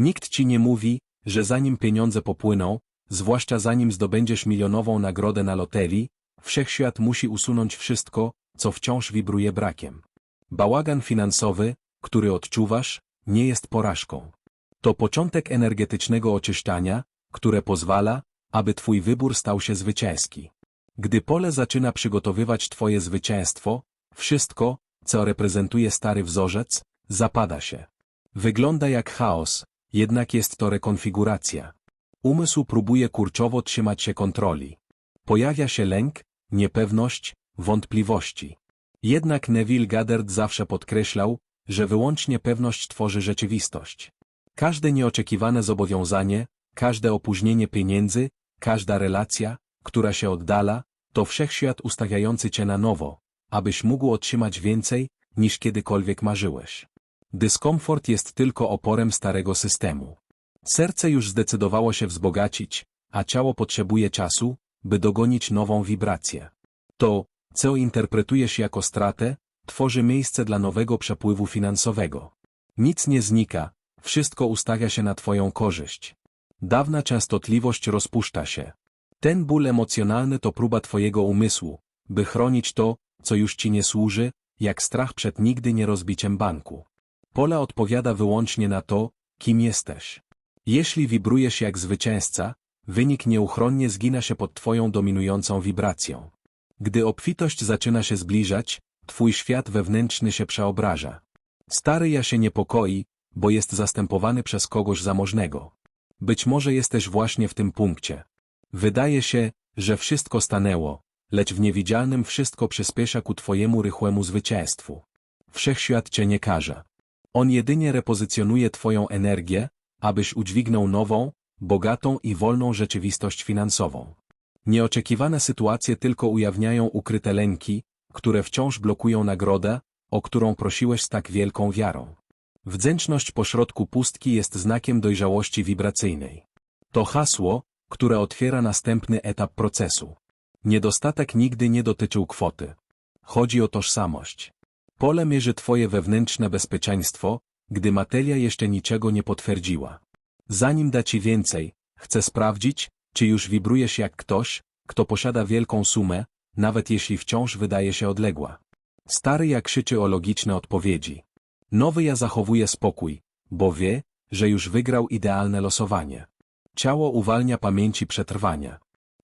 Nikt ci nie mówi, że zanim pieniądze popłyną, zwłaszcza zanim zdobędziesz milionową nagrodę na loterii, wszechświat musi usunąć wszystko, co wciąż wibruje brakiem. Bałagan finansowy, który odczuwasz, nie jest porażką. To początek energetycznego oczyszczania, które pozwala, aby twój wybór stał się zwycięski. Gdy pole zaczyna przygotowywać twoje zwycięstwo, wszystko, co reprezentuje stary wzorzec, zapada się. Wygląda jak chaos, jednak jest to rekonfiguracja. Umysł próbuje kurczowo trzymać się kontroli. Pojawia się lęk, niepewność, wątpliwości. Jednak Neville Goddard zawsze podkreślał, że wyłącznie pewność tworzy rzeczywistość. Każde nieoczekiwane zobowiązanie, każde opóźnienie pieniędzy, każda relacja, która się oddala, to wszechświat ustawiający cię na nowo, abyś mógł otrzymać więcej, niż kiedykolwiek marzyłeś. Dyskomfort jest tylko oporem starego systemu. Serce już zdecydowało się wzbogacić, a ciało potrzebuje czasu, by dogonić nową wibrację. To, co interpretujesz jako stratę, tworzy miejsce dla nowego przepływu finansowego. Nic nie znika, wszystko ustawia się na Twoją korzyść. Dawna częstotliwość rozpuszcza się. Ten ból emocjonalny to próba Twojego umysłu, by chronić to, co już Ci nie służy, jak strach przed nigdy nie rozbiciem banku. Pola odpowiada wyłącznie na to, kim jesteś. Jeśli wibrujesz jak zwycięzca, wynik nieuchronnie zgina się pod Twoją dominującą wibracją. Gdy obfitość zaczyna się zbliżać, Twój świat wewnętrzny się przeobraża. Stary ja się niepokoi, bo jest zastępowany przez kogoś zamożnego. Być może jesteś właśnie w tym punkcie. Wydaje się, że wszystko stanęło, lecz w niewidzialnym wszystko przyspiesza ku Twojemu rychłemu zwycięstwu. Wszechświat Cię nie karze. On jedynie repozycjonuje Twoją energię, abyś udźwignął nową, bogatą i wolną rzeczywistość finansową. Nieoczekiwane sytuacje tylko ujawniają ukryte lęki, które wciąż blokują nagrodę, o którą prosiłeś z tak wielką wiarą. Wdzięczność pośrodku pustki jest znakiem dojrzałości wibracyjnej. To hasło, które otwiera następny etap procesu. Niedostatek nigdy nie dotyczył kwoty. Chodzi o tożsamość. Pole mierzy Twoje wewnętrzne bezpieczeństwo, gdy materia jeszcze niczego nie potwierdziła. Zanim da Ci więcej, chcę sprawdzić, czy już wibrujesz jak ktoś, kto posiada wielką sumę, nawet jeśli wciąż wydaje się odległa. Stary jak krzyczy o logiczne odpowiedzi. Nowy ja zachowuje spokój, bo wie, że już wygrał idealne losowanie. Ciało uwalnia pamięci przetrwania.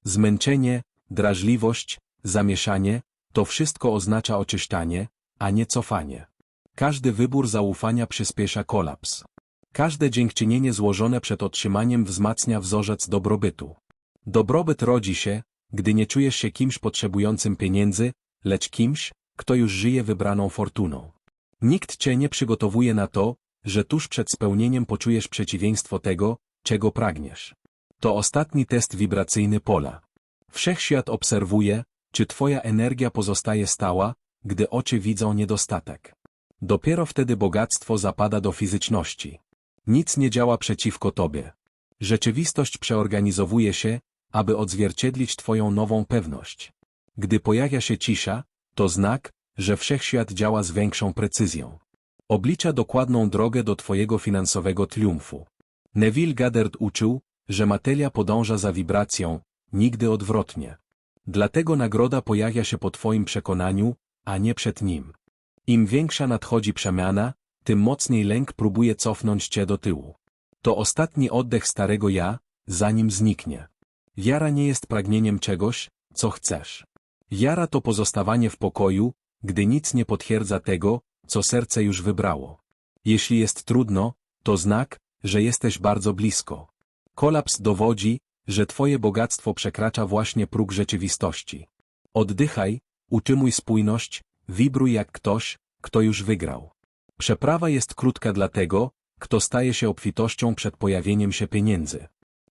Zmęczenie, drażliwość, zamieszanie, to wszystko oznacza oczyszczanie, a nie cofanie. Każdy wybór zaufania przyspiesza kolaps. Każde dziękczynienie złożone przed otrzymaniem wzmacnia wzorzec dobrobytu. Dobrobyt rodzi się, gdy nie czujesz się kimś potrzebującym pieniędzy, lecz kimś, kto już żyje wybraną fortuną. Nikt cię nie przygotowuje na to, że tuż przed spełnieniem poczujesz przeciwieństwo tego, czego pragniesz. To ostatni test wibracyjny pola. Wszechświat obserwuje, czy twoja energia pozostaje stała, gdy oczy widzą niedostatek. Dopiero wtedy bogactwo zapada do fizyczności. Nic nie działa przeciwko tobie. Rzeczywistość przeorganizowuje się, aby odzwierciedlić twoją nową pewność. Gdy pojawia się cisza, to znak, że wszechświat działa z większą precyzją. Oblicza dokładną drogę do twojego finansowego triumfu. Neville Goddard uczył, że materia podąża za wibracją, nigdy odwrotnie. Dlatego nagroda pojawia się po twoim przekonaniu, a nie przed nim. Im większa nadchodzi przemiana, tym mocniej lęk próbuje cofnąć cię do tyłu. To ostatni oddech starego ja, zanim zniknie. Wiara nie jest pragnieniem czegoś, co chcesz. Wiara to pozostawanie w pokoju, gdy nic nie potwierdza tego, co serce już wybrało. Jeśli jest trudno, to znak, że jesteś bardzo blisko. Kolaps dowodzi, że twoje bogactwo przekracza właśnie próg rzeczywistości. Oddychaj, utrzymuj spójność, wibruj jak ktoś, kto już wygrał. Przeprawa jest krótka dla tego, kto staje się obfitością przed pojawieniem się pieniędzy.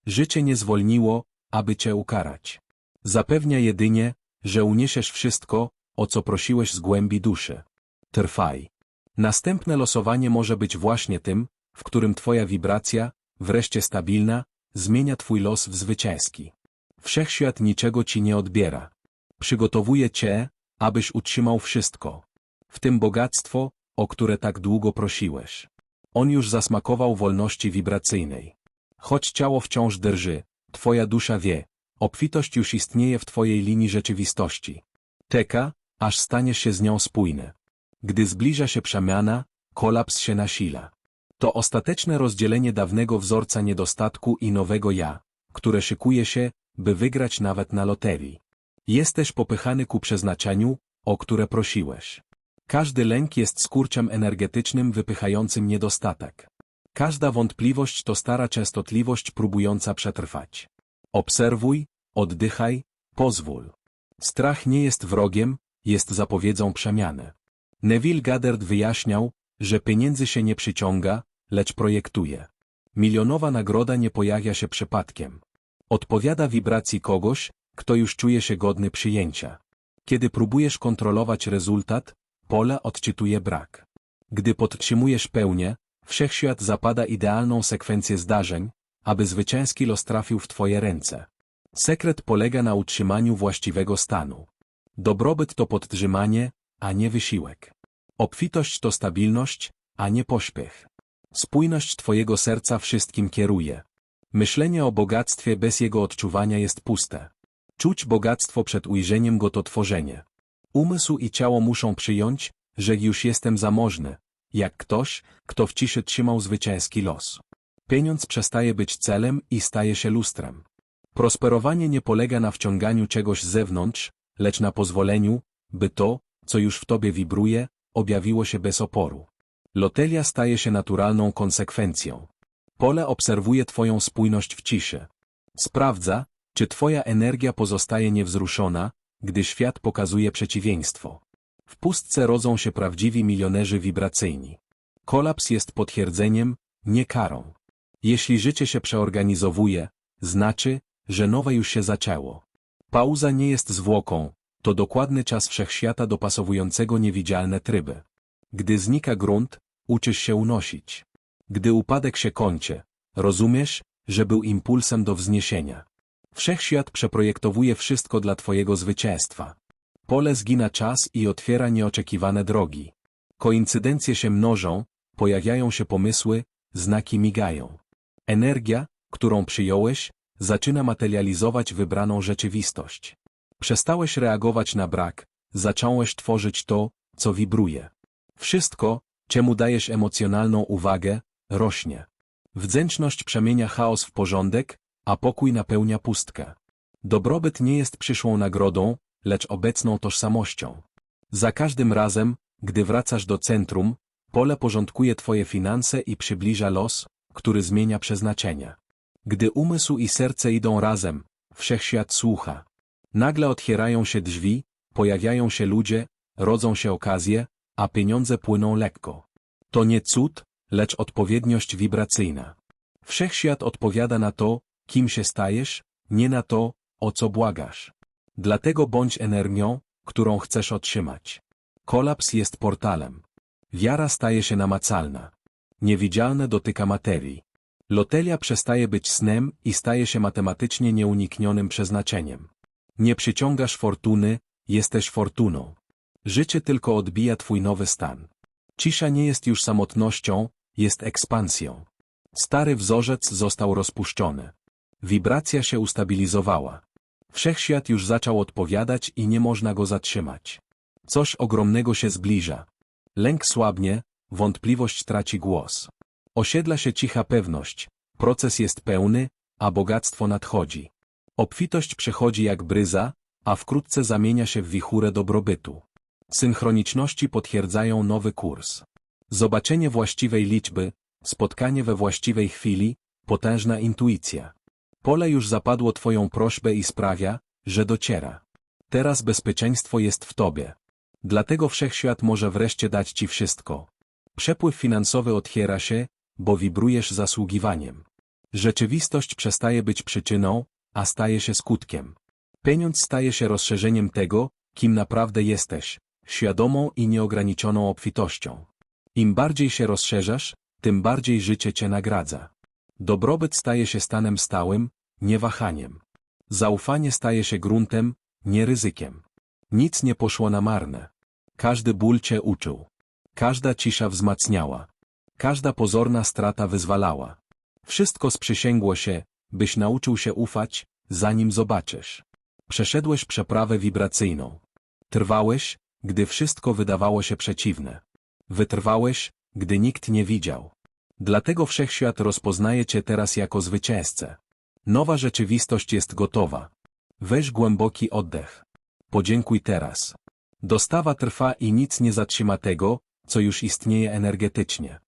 Życie nie zwolniło, aby cię ukarać. Zapewnia jedynie, że uniesiesz wszystko, o co prosiłeś z głębi duszy. Trwaj. Następne losowanie może być właśnie tym, w którym twoja wibracja, wreszcie stabilna, zmienia twój los w zwycięski. Wszechświat niczego ci nie odbiera. Przygotowuje cię, abyś utrzymał wszystko. W tym bogactwo, o które tak długo prosiłeś. On już zasmakował wolności wibracyjnej. Choć ciało wciąż drży, twoja dusza wie, obfitość już istnieje w twojej linii rzeczywistości. Teka, aż staniesz się z nią spójny. Gdy zbliża się przemiana, kolaps się nasila. To ostateczne rozdzielenie dawnego wzorca niedostatku i nowego ja, które szykuje się, by wygrać nawet na loterii. Jesteś popychany ku przeznaczeniu, o które prosiłeś. Każdy lęk jest skurczem energetycznym wypychającym niedostatek. Każda wątpliwość to stara częstotliwość próbująca przetrwać. Obserwuj, oddychaj, pozwól. Strach nie jest wrogiem, jest zapowiedzią przemiany. Neville Goddard wyjaśniał, że pieniędzy się nie przyciąga, lecz projektuje. Milionowa nagroda nie pojawia się przypadkiem. Odpowiada wibracji kogoś, kto już czuje się godny przyjęcia. Kiedy próbujesz kontrolować rezultat, pole odczytuje brak. Gdy podtrzymujesz pełnię, wszechświat zapada idealną sekwencję zdarzeń, aby zwycięski los trafił w Twoje ręce. Sekret polega na utrzymaniu właściwego stanu. Dobrobyt to podtrzymanie, a nie wysiłek. Obfitość to stabilność, a nie pośpiech. Spójność Twojego serca wszystkim kieruje. Myślenie o bogactwie bez jego odczuwania jest puste. Czuć bogactwo przed ujrzeniem go to tworzenie. Umysł i ciało muszą przyjąć, że już jestem zamożny, jak ktoś, kto w ciszy trzymał zwycięski los. Pieniądz przestaje być celem i staje się lustrem. Prosperowanie nie polega na wciąganiu czegoś z zewnątrz, lecz na pozwoleniu, by to, co już w tobie wibruje, objawiło się bez oporu. Lotelia staje się naturalną konsekwencją. Pole obserwuje twoją spójność w ciszy. Sprawdza, czy twoja energia pozostaje niewzruszona, gdy świat pokazuje przeciwieństwo. W pustce rodzą się prawdziwi milionerzy wibracyjni. Kolaps jest potwierdzeniem, nie karą. Jeśli życie się przeorganizowuje, znaczy, że nowe już się zaczęło. Pauza nie jest zwłoką, to dokładny czas wszechświata dopasowującego niewidzialne tryby. Gdy znika grunt, uczysz się unosić. Gdy upadek się kończy, rozumiesz, że był impulsem do wzniesienia. Wszechświat przeprojektowuje wszystko dla Twojego zwycięstwa. Pole zgina czas i otwiera nieoczekiwane drogi. Koincydencje się mnożą, pojawiają się pomysły, znaki migają. Energia, którą przyjąłeś, zaczyna materializować wybraną rzeczywistość. Przestałeś reagować na brak, zacząłeś tworzyć to, co wibruje. Wszystko, czemu dajesz emocjonalną uwagę, rośnie. Wdzięczność przemienia chaos w porządek, a pokój napełnia pustkę. Dobrobyt nie jest przyszłą nagrodą, lecz obecną tożsamością. Za każdym razem, gdy wracasz do centrum, pole porządkuje twoje finanse i przybliża los, który zmienia przeznaczenie. Gdy umysł i serce idą razem, wszechświat słucha. Nagle otwierają się drzwi, pojawiają się ludzie, rodzą się okazje, a pieniądze płyną lekko. To nie cud, lecz odpowiedniość wibracyjna. Wszechświat odpowiada na to, kim się stajesz, nie na to, o co błagasz. Dlatego bądź energią, którą chcesz otrzymać. Kolaps jest portalem. Wiara staje się namacalna. Niewidzialne dotyka materii. Lotelia przestaje być snem i staje się matematycznie nieuniknionym przeznaczeniem. Nie przyciągasz fortuny, jesteś fortuną. Życie tylko odbija twój nowy stan. Cisza nie jest już samotnością, jest ekspansją. Stary wzorzec został rozpuszczony. Wibracja się ustabilizowała. Wszechświat już zaczął odpowiadać i nie można go zatrzymać. Coś ogromnego się zbliża. Lęk słabnie, wątpliwość traci głos. Osiedla się cicha pewność, proces jest pełny, a bogactwo nadchodzi. Obfitość przechodzi jak bryza, a wkrótce zamienia się w wichurę dobrobytu. Synchroniczności potwierdzają nowy kurs. Zobaczenie właściwej liczby, spotkanie we właściwej chwili, potężna intuicja. Pole już zapadło Twoją prośbę i sprawia, że dociera. Teraz bezpieczeństwo jest w Tobie. Dlatego Wszechświat może wreszcie dać Ci wszystko. Przepływ finansowy otwiera się, bo wibrujesz zasługiwaniem. Rzeczywistość przestaje być przyczyną, a staje się skutkiem. Pieniądz staje się rozszerzeniem tego, kim naprawdę jesteś, świadomą i nieograniczoną obfitością. Im bardziej się rozszerzasz, tym bardziej życie cię nagradza. Dobrobyt staje się stanem stałym, nie wahaniem. Zaufanie staje się gruntem, nie ryzykiem. Nic nie poszło na marne. Każdy ból cię uczył. Każda cisza wzmacniała. Każda pozorna strata wyzwalała. Wszystko sprzysięgło się, byś nauczył się ufać, zanim zobaczysz. Przeszedłeś przeprawę wibracyjną. Trwałeś, gdy wszystko wydawało się przeciwne. Wytrwałeś, gdy nikt nie widział. Dlatego wszechświat rozpoznaje cię teraz jako zwycięzcę. Nowa rzeczywistość jest gotowa. Weź głęboki oddech. Podziękuj teraz. Dostawa trwa i nic nie zatrzyma tego, co już istnieje energetycznie.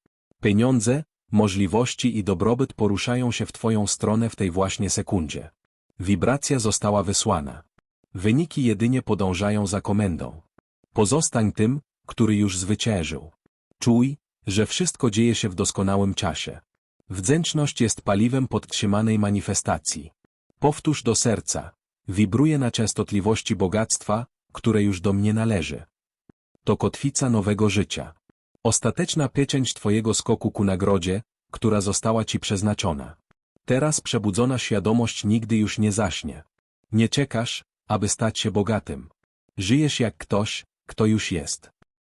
Pieniądze, możliwości i dobrobyt poruszają się w Twoją stronę w tej właśnie sekundzie. Wibracja została wysłana. Wyniki jedynie podążają za komendą. Pozostań tym, który już zwyciężył. Czuj, że wszystko dzieje się w doskonałym czasie. Wdzięczność jest paliwem podtrzymanej manifestacji. Powtórz do serca. Wibruje na częstotliwości bogactwa, które już do mnie należy. To kotwica nowego życia. Ostateczna pieczęć Twojego skoku ku nagrodzie, która została Ci przeznaczona. Teraz przebudzona świadomość nigdy już nie zaśnie. Nie czekasz, aby stać się bogatym. Żyjesz jak ktoś, kto już jest.